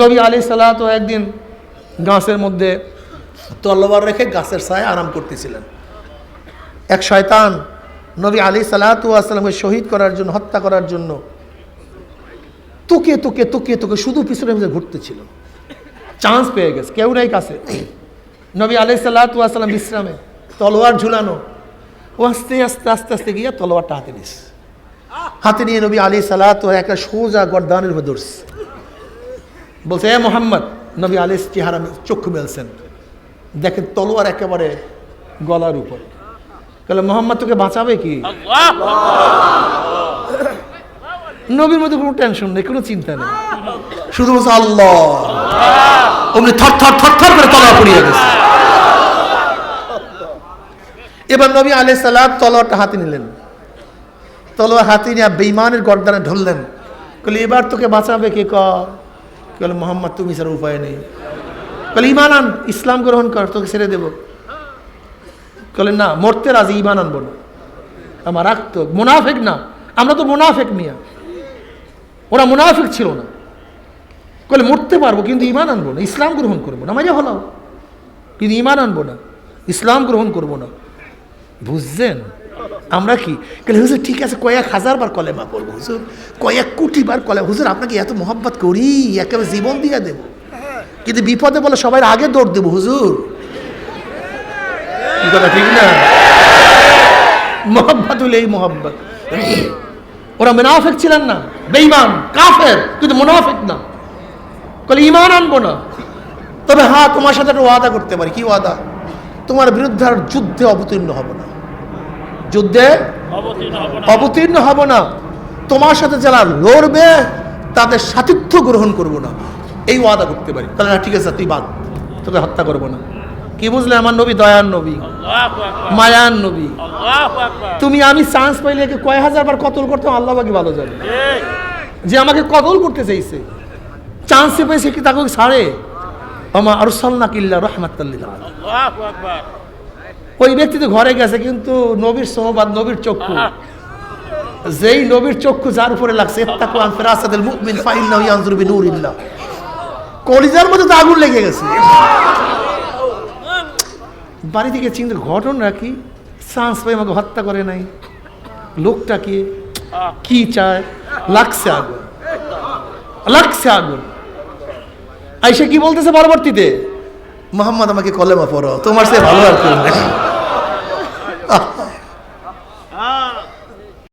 নবী আলি সাল্লাহ তো একদিন গাছের মধ্যে তলোয়ার রেখে গাছের ছায় আরাম করতেছিলেন। এক শয়তান নবী আলী আসসালামকে শহীদ করার জন্য, হত্যা করার জন্য তুকে তুকে তুকে তুকে শুধু পিছনে পিছনে ঘুরতেছিল। চান্স পেয়ে গেছে, কেউ নাই কাছে। নবী আলি আসসালাম বিশ্রামে তলোয়ার ঝুলানো, ও আস্তে আস্তে আস্তে আস্তে গিয়ে তলোয়ারটা হাতে নিস। হাতে নিয়ে নবী আলী সালাত একটা সোজা গরদানের উপর ধরছে বলছে এ মোহাম্মদ নবী আলী চেহারা চক্ষু মেলছেন। দেখেন তলোয়ার একেবারে গলার উপর। তাহলে মোহাম্মদ তোকে বাঁচাবে কি? নবীর মধ্যে কোনো টেনশন নেই কোনো চিন্তা নেই। শুধু বলছে আল্লাহ! অমনি থর থর থর থর করে তলোয়ার পড়িয়ে গেছে এবার নবী আলি সাল্লাম তলোয়ারটা হাতে নিলেন। তলোয়ার হাতে নিয়ে বেইমানের গর্দানে ঢললেন। বলে এবার তোকে বাঁচাবে কে? কলে মোহাম্মদ, তুমি ছাড়া উপায় নেই। বলে ইমান আন, ইসলাম গ্রহণ কর, তোকে ছেড়ে দেবো। বলে না, মরতে রাজি ইমান আনব না। আমার রাখতো মুনাফেক না। আমরা তো মুনাফেক মিয়া। ওরা মুনাফেক ছিল না। বলে মরতে পারব, কিন্তু ইমান আনব না। ইসলাম গ্রহণ করব না। মাঝে হলাও। কিন্তু ইমান আনব না। ইসলাম গ্রহণ করব না। বুঝছেন? আমরা কি? বলে হুজুর ঠিক আছে কয়েক হাজার বার কলেমা পড়ব হুজুর। কয়েক কোটি বার কলে হুজুর আপনাকে এত মোহাব্বত করি একেবারে জীবন দিয়ে দেব। কিন্তু বিপদে বলে সবাই আগে দৌড় দেবো হুজুর। কথা ঠিক না? মোহাম্মত হলে এই মোহাম্মত ওরা মুনাফেক ছিলেন না বেঈমান কাফের কিন্তু মুনাফেক না। বলে ইমান আনব না। তবে হ্যাঁ তোমার সাথে একটা ওয়াদা করতে পারি। কি ওয়াদা? তোমার বিরুদ্ধে আর যুদ্ধে অবতীর্ণ হব না। যুদ্ধে অবতীর্ণ হব না। তোমার সাথে যারা লড়বে তাদের সাতিত্য গ্রহণ করব না। এই ওয়াদা করতে পারি। তাহলে না ঠিক আছে তুই বাদ। তোকে হত্যা করব না। কি বুঝলে আমার নবী দয়ার নবী মায়ান নবী। তুমি আমি চান্স পাইলে একে কয় হাজার বার কতল করতাম আল্লাহ বাকি ভালো জানে। যে আমাকে কতল করতে চাইছে। চান্স পেয়েছে কি তাকে ছাড়ে আমা আরসাল্লা কিল্লা আকবার। ওই ব্যক্তি তো ঘরে গেছে, কিন্তু নবীর সোহবাদ, নবীর চক্ষু। যেই নবীর চক্ষু যার উপরে লাগছে কলিজার মধ্যে তো আগুন লেগে গেছে। বাড়ি থেকে চিন্তা, ঘটনা কি? চান্স পাই আমাকে হত্যা করে নাই। লোকটা কি? কি চায়? লাগছে আগুন। লাগছে আগুন। আইসা কি বলতেছে পরবর্তীতে? মোহাম্মদ আমাকে কলেমা পড়ো তোমার সে ভালো আর কেউ।